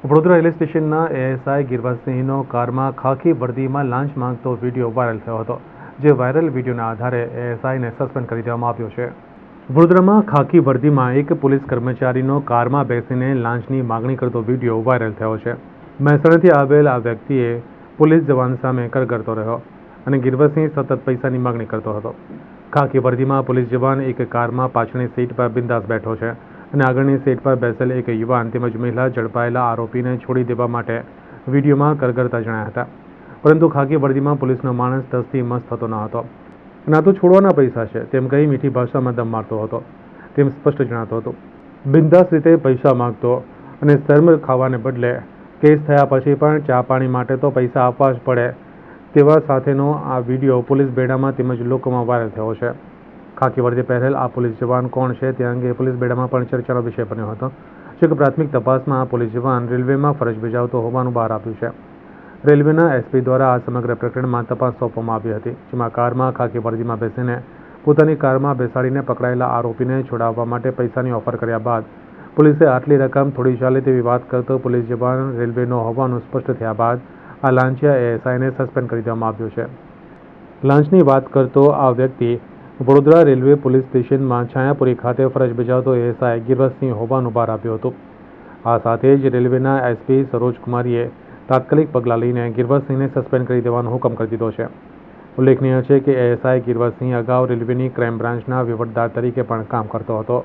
Vadodara railway સ્ટેશનના ASI ગિરવતસિંહનો કારમાં ખાખી વર્દીમાં લાંચ માંગતો વીડિયો વાયરલ થયો હતો, જે વાયરલ વિડીયોના આધારે એએસઆઈને સસ્પેન્ડ કરી દેવામાં આવ્યો છે. વડોદરામાં ખાખી વર્દીમાં એક પોલીસ કર્મચારીનો કારમાં બેસીને લાંચની માગણી કરતો વીડિયો વાયરલ થયો છે. મહેસાણાથી આવેલ આ વ્યક્તિએ પોલીસ જવાન સામે કરગરતો રહ્યો અને ગિરવતસિંહ સતત પૈસાની માગણી કરતો હતો. ખાખી વર્દીમાં પોલીસ જવાન એક કારમાં પાછળની સીટ પર બિંદાસ બેઠો છે. અને આગળની સીટ પર બેસેલ એક યુવાન તેમજ મહિલા ઝડપાયેલા આરોપીને છોડી દેવા માટે વિડીયોમાં કરગરતા જણાયા હતા. પરંતુ ખાકી વર્દીમાં પોલીસનો માણસ દસથી મસ્ત થતો ન હતો. ના તો છોડવાના પૈસા છે, તેમ કહી મીઠી ભાષામાં દમ મારતો હતો. તેમ સ્પષ્ટ જણાતો હતો. બિંદાસ રીતે પૈસા માગતો અને શર્મ ખાવાને બદલે કેસ થયા પછી પણ ચા પાણી માટે તો પૈસા આપવા જ પડે તેવા સાથેનો આ વીડિયો પોલીસ બેડામાં તેમજ લોકોમાં વાયરલ થયો છે. ખાકી વર્દી પહેરેલ આ પોલીસ જવાન કોણ છે તે અંગે પોલીસ બેડામાં પણ ચર્ચાનો વિષય બન્યો હતો. જોકે પ્રાથમિક તપાસમાં આ પોલીસ જવાન રેલવેમાં ફરજ બજાવતો હોવાનું બહાર આવ્યું છે. રેલવેના એસપી દ્વારા આ સમગ્ર પ્રકરણમાં તપાસ સોંપવામાં આવી હતી, જેમાં કારમાં ખાકી વર્દીમાં બેસીને પોતાની કારમાં બેસાડીને પકડાયેલા આરોપીને છોડાવવા માટે પૈસાની ઓફર કર્યા બાદ પોલીસે આટલી રકમ થોડી ચાલે તેવી વાત કરતો પોલીસ જવાન રેલવેનો હોવાનું સ્પષ્ટ થયા બાદ આ લાંચિયા એએસઆઈને સસ્પેન્ડ કરી દેવામાં આવ્યો છે. લાંચની વાત કરતો આ વ્યક્તિ વડોદરા રેલવે પોલીસ સ્ટેશનમાં છાયાપુરી ખાતે ફરજ બજાવતો એએસઆઈ ગિરવતસિંહ હોવાનું બહાર આવ્યું હતું. આ સાથે જ રેલવેના એસપી સરોજ કુમારીએ તાત્કાલિક પગલાં લઈને ગિરવતસિંહને સસ્પેન્ડ કરી દેવાનો હુકમ કરી દીધો છે. ઉલ્લેખનીય છે કે એએસઆઈ ગિરવતસિંહ અગાઉ રેલવેની ક્રાઇમ બ્રાન્ચના વહીવટદાર તરીકે પણ કામ કરતો હતો.